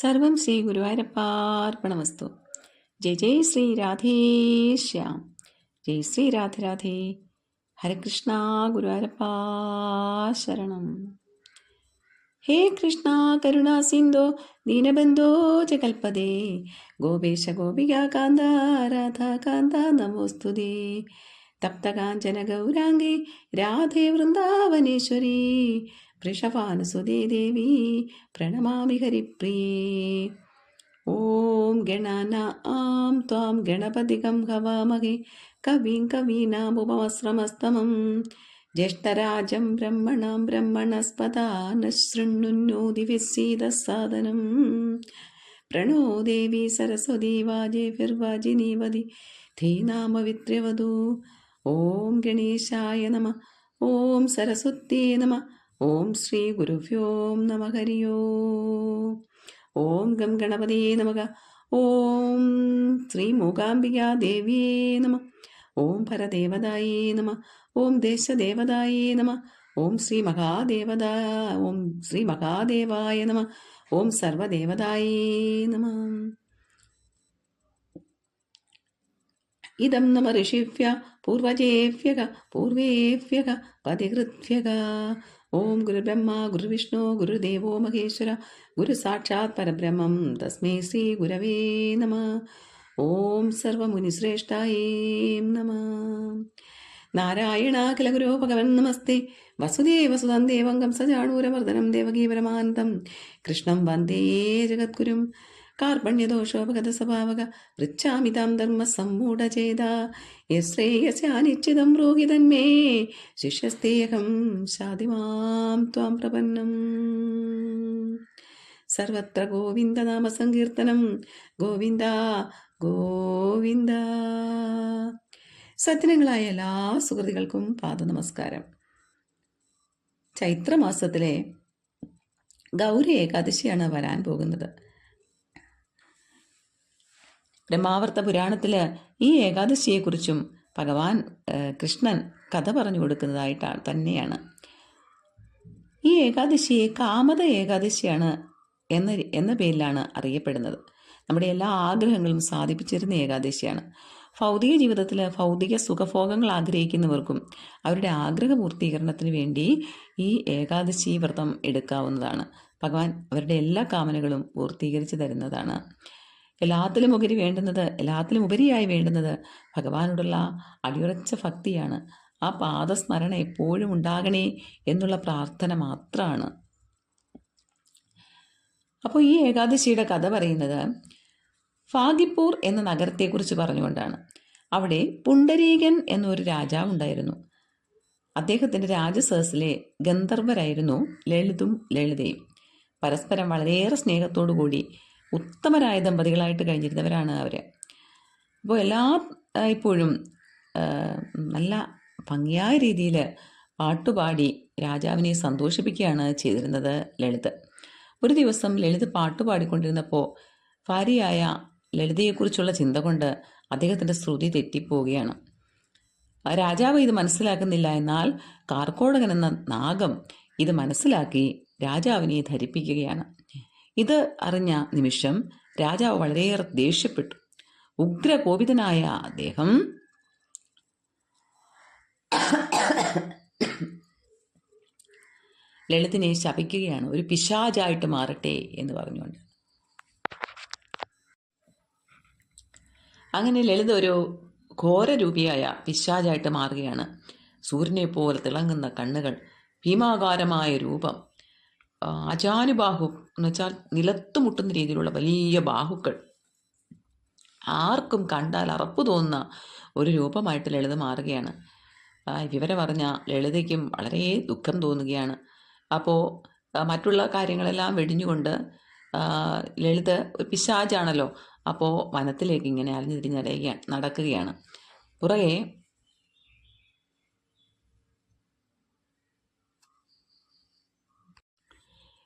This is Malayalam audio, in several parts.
സർവം ശ്രീ ഗുരുവായൂരപ്പാർപ്പണമസ്തു. ജയ് ജയ് ശ്രീ രാധേശ്യാം ജയ് ശ്രീ രാധേ രാധേ. ഹരകൃഷ്ണ ഗുരുവായൂരപ്പാ ശരണം. ഹേ കൃഷ്ണ കരുണാ സിന്ധോ ദീനബന്ധോ ജഗൽപദേ ഗോപേശ ഗോപിക കാന്ത രാധാകാന്ത നമോസ്തുതേ തപ്തകാഞ്ചന ഗൗരാംഗി രാധേ വൃന്ദാവനേശ്വരി. വൃഷഭാനുസുതേ ദേവി പ്രണമാമി ഹരിപ്രിയേ ഓം ഗണാന ആം ത്വാം ഗണപതികം ഹവാമഹേ കവിം കവീനാമുപമസ്രമസ്തമം ജ്യേഷ്ഠരാജം ബ്രഹ്മണാം ബ്രഹ്മണസ്പദാന ശൃണ്ണുന്നോതിവിസീദസാദനം പ്രണോ ദേവി സരസ്വതി വാജേഭിർവാജിനീവതി ധീനാമവിത്രവധൂ ഓം ഗണേശായ നമ ഓം സരസ്വത്യേ നമ ഓം ശ്രീ ഗുരുഭ്യോം നമ ഹരിയോ. ഓം ഗം ഗണപതിയേ നമക ഓം ശ്രീ മൂകാംബിക ദേവിയേ നമ. ഓം പരദേവതായേ നമ. ഓം ദേശദേവതായേ നമ. ഓം ശ്രീ മഹാദേവത ഓം ശ്രീ മഹാദേവായ നമ. ഓം സർവദേവതായേ നമ. ഇതം നമ ഋഷിഭ്യ പൂർവജേഭ്യക പൂർവേഭ്യക പതികൃഭ്യക ഓം ഗുരുബ്രഹ്മ ഗുരുവിഷ്ണു ഗുരുദേവോ മഹേശ്വര ഗുരു സാക്ഷാത് പരബ്രഹ്മം. തസ്മൈ ശ്രീ ഗുരവേ നമ. ഓം സർവമുനിശ്രേഷ്ഠായേം നമ. നാരായണാഖില ഗുരോ ഭഗവൻ നമസ്തേ. വസുദേവ സുതം ദേവംഗം കംസജാണൂരമർദ്ദനം ദേവകീപരമാനന്ദം കൃഷ്ണം വന്ദേ ജഗദ്ഗുരും. കാർപ്പണ്യദോഷോപഗത സ്വഭാവക പൃച്ഛാമിതാം ധർമ്മ സമ്മൂഢചേത യശ്രേയസ്യാനിശ്ചിതം രോഹിതന്മേ ശിഷ്യസ്തേഹം ശാതിമാം ത്വാം പ്രപന്നം. സർവത്ര ഗോവിന്ദനാമ സങ്കീർത്തനം ഗോവിന്ദ ഗോവിന്ദ. സജ്ജനങ്ങളായ എല്ലാ സുഹൃതികൾക്കും പാദനമസ്കാരം. ചൈത്രമാസത്തിലെ ഗൗരി ഏകാദശിയാണ് വരാൻ പോകുന്നത്. ബ്രഹ്മാവർത്ത പുരാണത്തിൽ ഈ ഏകാദശിയെക്കുറിച്ചും ഭഗവാൻ കൃഷ്ണൻ കഥ പറഞ്ഞു കൊടുക്കുന്നതായിട്ടാണ് തന്നെയാണ്. ഈ ഏകാദശിയെ കാമത ഏകാദശിയാണ് എന്ന എന്ന പേരിലാണ് അറിയപ്പെടുന്നത്. നമ്മുടെ എല്ലാ ആഗ്രഹങ്ങളും സാധിപ്പിച്ചിരുന്ന ഏകാദശിയാണ്. ഭൗതിക ജീവിതത്തിൽ ഭൗതിക സുഖഭോഗങ്ങൾ ആഗ്രഹിക്കുന്നവർക്കും അവരുടെ ആഗ്രഹ പൂർത്തീകരണത്തിന് വേണ്ടി ഈ ഏകാദശി വ്രതം എടുക്കാവുന്നതാണ്. ഭഗവാൻ അവരുടെ എല്ലാ കാമനകളും പൂർത്തീകരിച്ചു തരുന്നതാണ്. എല്ലാത്തിലും ഉപരി വേണ്ടുന്നത് എല്ലാത്തിലും ഉപരിയായി വേണ്ടുന്നത് ഭഗവാനോടുള്ള അടിയുറച്ച ഭക്തിയാണ്. ആ പാദസ്മരണ എപ്പോഴും ഉണ്ടാകണേ എന്നുള്ള പ്രാർത്ഥന മാത്രമാണ് അപ്പോൾ ഈ ഏകാദശിയുടെ കഥ പറയുന്നത് ഫാഗിപ്പൂർ എന്ന നഗരത്തെക്കുറിച്ച് പറഞ്ഞുകൊണ്ടാണ്. അവിടെ പുണ്ടരീകൻ എന്നൊരു രാജാവ് ഉണ്ടായിരുന്നു. അദ്ദേഹത്തിന്റെ രാജസഹസിലെ ഗന്ധർവരായിരുന്നു ലളിതും ലളിതയും. പരസ്പരം വളരെയേറെ സ്നേഹത്തോടു കൂടി ഉത്തമരായ ദമ്പതികളായിട്ട് കഴിഞ്ഞിരുന്നവരാണ് അവർ അപ്പോൾ എല്ലാ ഇപ്പോഴും നല്ല ഭംഗിയായ രീതിയിൽ പാട്ടുപാടി രാജാവിനെ സന്തോഷിപ്പിക്കുകയാണ് ചെയ്തിരുന്നത് ലളിത്. ഒരു ദിവസം ലളിത് പാട്ടുപാടിക്കൊണ്ടിരുന്നപ്പോൾ ഭാര്യയായ ലളിതയെക്കുറിച്ചുള്ള ചിന്ത കൊണ്ട് അദ്ദേഹത്തിന്റെ ശ്രുതി തെറ്റിപ്പോവുകയാണ്. രാജാവ് ഇത് മനസ്സിലാക്കുന്നില്ല എന്നാൽ കാർക്കോടകൻ എന്ന നാഗം ഇത് മനസ്സിലാക്കി രാജാവിനെ ധരിപ്പിക്കുകയാണ്. ഇത് അറിഞ്ഞ നിമിഷം രാജാവ് വളരെയേറെ ദേഷ്യപ്പെട്ടു. ഉഗ്രകോപിതനായ അദ്ദേഹം ലളിതിനെ ശപിക്കുകയാണ്. ഒരു പിശാചായിട്ട് മാറട്ടെ എന്ന് പറഞ്ഞുകൊണ്ട്. അങ്ങനെ ലളിത ഒരു ഘോരരൂപിയായ പിശാചായിട്ട് മാറുകയാണ്. സൂര്യനെ പോലെ തിളങ്ങുന്ന കണ്ണുകൾ ഭീമാകാരമായ രൂപം അജാനുബാഹു എന്ന് വെച്ചാൽ നിലത്ത് മുട്ടുന്ന രീതിയിലുള്ള വലിയ ബാഹുക്കൾ. ആർക്കും കണ്ടാൽ അറപ്പ് തോന്നുന്ന ഒരു രൂപമായിട്ട് ലളിത മാറുകയാണ്. വിവരം പറഞ്ഞ ലളിതയ്ക്കും വളരെ ദുഃഖം തോന്നുകയാണ്. അപ്പോൾ മറ്റുള്ള കാര്യങ്ങളെല്ലാം വെടിഞ്ഞുകൊണ്ട് ലളിത് ഒരു പിശാചാണല്ലോ. അപ്പോൾ വനത്തിലേക്ക് ഇങ്ങനെ അലഞ്ഞു തിരിഞ്ഞടയുകയാണ് നടക്കുകയാണ്. പുറകെ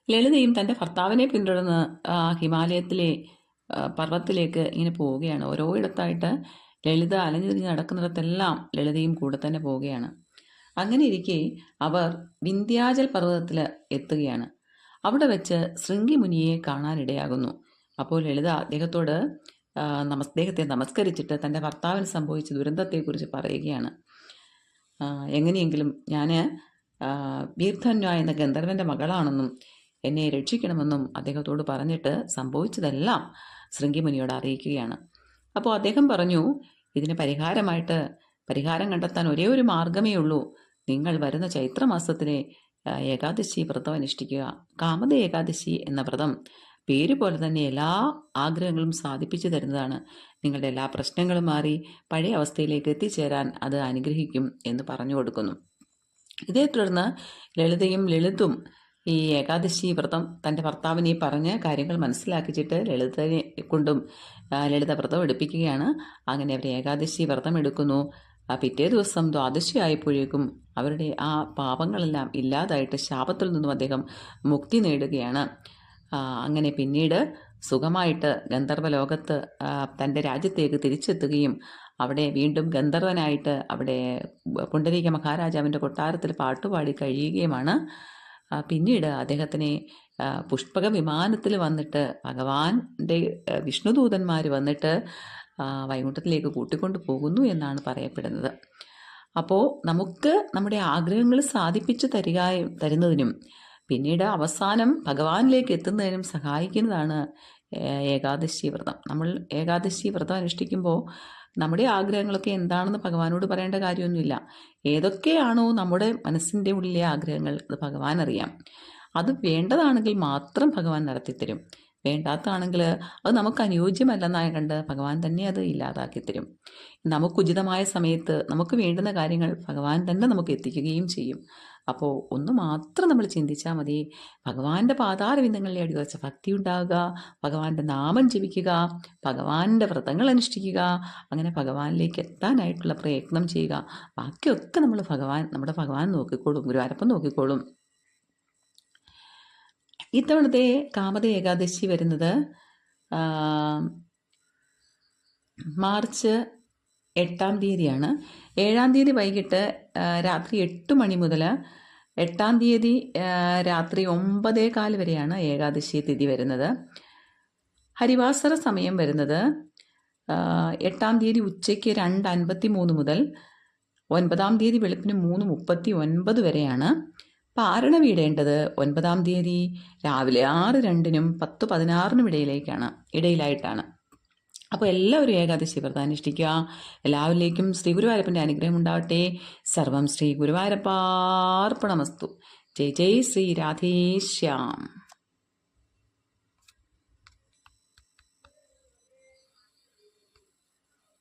ലളിതയും തന്റെ ഭർത്താവിനെ പിന്തുടർന്ന് ഹിമാലയത്തിലെ പർവത്തിലേക്ക് ഇങ്ങനെ പോവുകയാണ്. ഓരോ ഇടത്തായിട്ട് ലളിത അലഞ്ഞു തിരിഞ്ഞ് നടക്കുന്നിടത്തെല്ലാം ലളിതയും കൂടെ തന്നെ പോവുകയാണ്. അങ്ങനെ ഇരിക്കെ അവർ വിന്ധ്യാചൽ പർവതത്തിൽ എത്തുകയാണ്. അവിടെ വെച്ച് ശൃംഗി മുനിയെ കാണാനിടയാകുന്നു. അപ്പോൾ ലളിത അദ്ദേഹത്തോട് നമസ്ദേഹത്തെ നമസ് അദ്ദേഹത്തെ നമസ്കരിച്ചിട്ട് തന്റെ ഭർത്താവിന് സംഭവിച്ച ദുരന്തത്തെക്കുറിച്ച് പറയുകയാണ്. എങ്ങനെയെങ്കിലും ഞാൻ വീർധന്യ എന്ന ഗന്ധർവന്റെ മകളാണെന്നും എന്നെ രക്ഷിക്കണമെന്നും അദ്ദേഹത്തോട് പറഞ്ഞിട്ട് സംഭവിച്ചതെല്ലാം ശൃംഗിമുനിയോട് അറിയിക്കുകയാണ്. അപ്പോൾ അദ്ദേഹം പറഞ്ഞു ഇതിന് പരിഹാരമായിട്ട് പരിഹാരം കണ്ടെത്താൻ ഒരേ ഒരു മാർഗമേ ഉള്ളൂ. നിങ്ങൾ വരുന്ന ചൈത്രമാസത്തിലെ ഏകാദശി വ്രതം അനുഷ്ഠിക്കുക. കാമത ഏകാദശി എന്ന വ്രതം പേര് പോലെ തന്നെ എല്ലാ ആഗ്രഹങ്ങളും സാധിപ്പിച്ചു തരുന്നതാണ്. നിങ്ങളുടെ എല്ലാ പ്രശ്നങ്ങളും മാറി പഴയ അവസ്ഥയിലേക്ക് എത്തിച്ചേരാൻ അത് അനുഗ്രഹിക്കും എന്ന് പറഞ്ഞു കൊടുക്കുന്നു. ഇതേ തുടർന്ന് ലളിതയും ലളിതും ഈ ഏകാദശി വ്രതം തന്റെ ഭർത്താവിനെ പറഞ്ഞ് കാര്യങ്ങൾ മനസ്സിലാക്കിച്ചിട്ട് ലളിതനെ കൊണ്ടും ലളിത വ്രതം എടുപ്പിക്കുകയാണ്. അങ്ങനെ അവർ ഏകാദശി വ്രതം എടുക്കുന്നു. ആ പിറ്റേ ദിവസം ദ്വാദശി ആയപ്പോഴേക്കും അവരുടെ ആ പാപങ്ങളെല്ലാം ഇല്ലാതായിട്ട് ശാപത്തിൽ നിന്നും അദ്ദേഹം മുക്തി നേടുകയാണ്. അങ്ങനെ പിന്നീട് സുഖമായിട്ട് ഗന്ധർവ ലോകത്ത് തന്റെ രാജ്യത്തേക്ക് തിരിച്ചെത്തുകയും അവിടെ വീണ്ടും ഗന്ധർവനായിട്ട് അവിടെ പുണ്ടരീക മഹാരാജാവിന്റെ കൊട്ടാരത്തിൽ പാട്ടുപാടി കഴിയുകയുമാണ്. പിന്നീട് അദ്ദേഹത്തിനെ പുഷ്പക വിമാനത്തിൽ വന്നിട്ട് ഭഗവാന്റെ വിഷ്ണുദൂതന്മാർ വന്നിട്ട് വൈകുണ്ഠത്തിലേക്ക് കൂട്ടിക്കൊണ്ടു പോകുന്നു എന്നാണ് പറയപ്പെടുന്നത്. അപ്പോൾ നമുക്ക് നമ്മുടെ ആഗ്രഹങ്ങൾ സാധിപ്പിച്ചു തരിക തരുന്നതിനും പിന്നീട് അവസാനം ഭഗവാനിലേക്ക് എത്തുന്നതിനും സഹായിക്കുന്നതാണ് ഏകാദശി വ്രതം. നമ്മൾ ഏകാദശി വ്രതം അനുഷ്ഠിക്കുമ്പോൾ നമ്മുടെ ആഗ്രഹങ്ങളൊക്കെ എന്താണെന്ന് ഭഗവാനോട് പറയേണ്ട കാര്യമൊന്നുമില്ല. ഏതൊക്കെയാണോ നമ്മുടെ മനസ്സിന്റെ ഉള്ളിലെ ആഗ്രഹങ്ങൾ അത് ഭഗവാൻ അറിയാം. അത് വേണ്ടതാണെങ്കിൽ മാത്രം ഭഗവാൻ നടത്തിത്തരും. വേണ്ടാത്തതാണെങ്കിൽ അത് നമുക്ക് അനുയോജ്യമല്ലെന്നായ കണ്ട് ഭഗവാൻ തന്നെ അത് ഇല്ലാതാക്കി തരും. നമുക്ക് ഉചിതമായ സമയത്ത് നമുക്ക് വേണ്ടുന്ന കാര്യങ്ങൾ ഭഗവാൻ തന്നെ നമുക്ക് എത്തിക്കുകയും ചെയ്യും. അപ്പോൾ ഒന്ന് മാത്രം നമ്മൾ ചിന്തിച്ചാൽ മതി. ഭഗവാന്റെ പാതാരവിന്ദങ്ങളിൽ അടിവച്ച ഭക്തി ഉണ്ടാകുക ഭഗവാന്റെ നാമം ജപിക്കുക ഭഗവാന്റെ വ്രതങ്ങൾ അനുഷ്ഠിക്കുക അങ്ങനെ ഭഗവാനിലേക്ക് എത്താനായിട്ടുള്ള പ്രയത്നം ചെയ്യുക. ബാക്കിയൊക്കെ നമ്മൾ ഭഗവാൻ നമ്മുടെ ഭഗവാൻ നോക്കിക്കോളും ഗുരുവാരപ്പം നോക്കിക്കോളും. ഇത്തവണത്തെ കാമത ഏകാദശി വരുന്നത് മാർച്ച് എട്ടാം തീയതിയാണ്. ഏഴാം തീയതി വൈകിട്ട് രാത്രി എട്ട് മണി മുതൽ എട്ടാം തീയതി രാത്രി ഒമ്പതേ കാൽ വരെയാണ് ഏകാദശി തിഥി വരുന്നത്. ഹരിവാസര സമയം വരുന്നത് എട്ടാം തീയതി ഉച്ചയ്ക്ക് രണ്ട് അൻപത്തി മൂന്ന് മുതൽ ഒൻപതാം തീയതി വെളുപ്പിന് മൂന്ന് മുപ്പത്തി ഒൻപത് വരെയാണ്. പാരണ വീടേണ്ടത് ഒൻപതാം തീയതി രാവിലെ ആറ് രണ്ടിനും പത്ത് പതിനാറിനും ഇടയിലേക്കാണ് ഇടയിലായിട്ടാണ്. അപ്പോൾ എല്ലാവരും ഏകാദശി വ്രതം അനുഷ്ഠിക്കുക. എല്ലാവരിലേക്കും ശ്രീ ഗുരുവായൂരപ്പന്റെ അനുഗ്രഹം ഉണ്ടാവട്ടെ. സർവം ശ്രീ ഗുരുവായൂരപ്പാർപ്പണമസ്തു ജയ് ജയ് ശ്രീ രാധേശ്യാം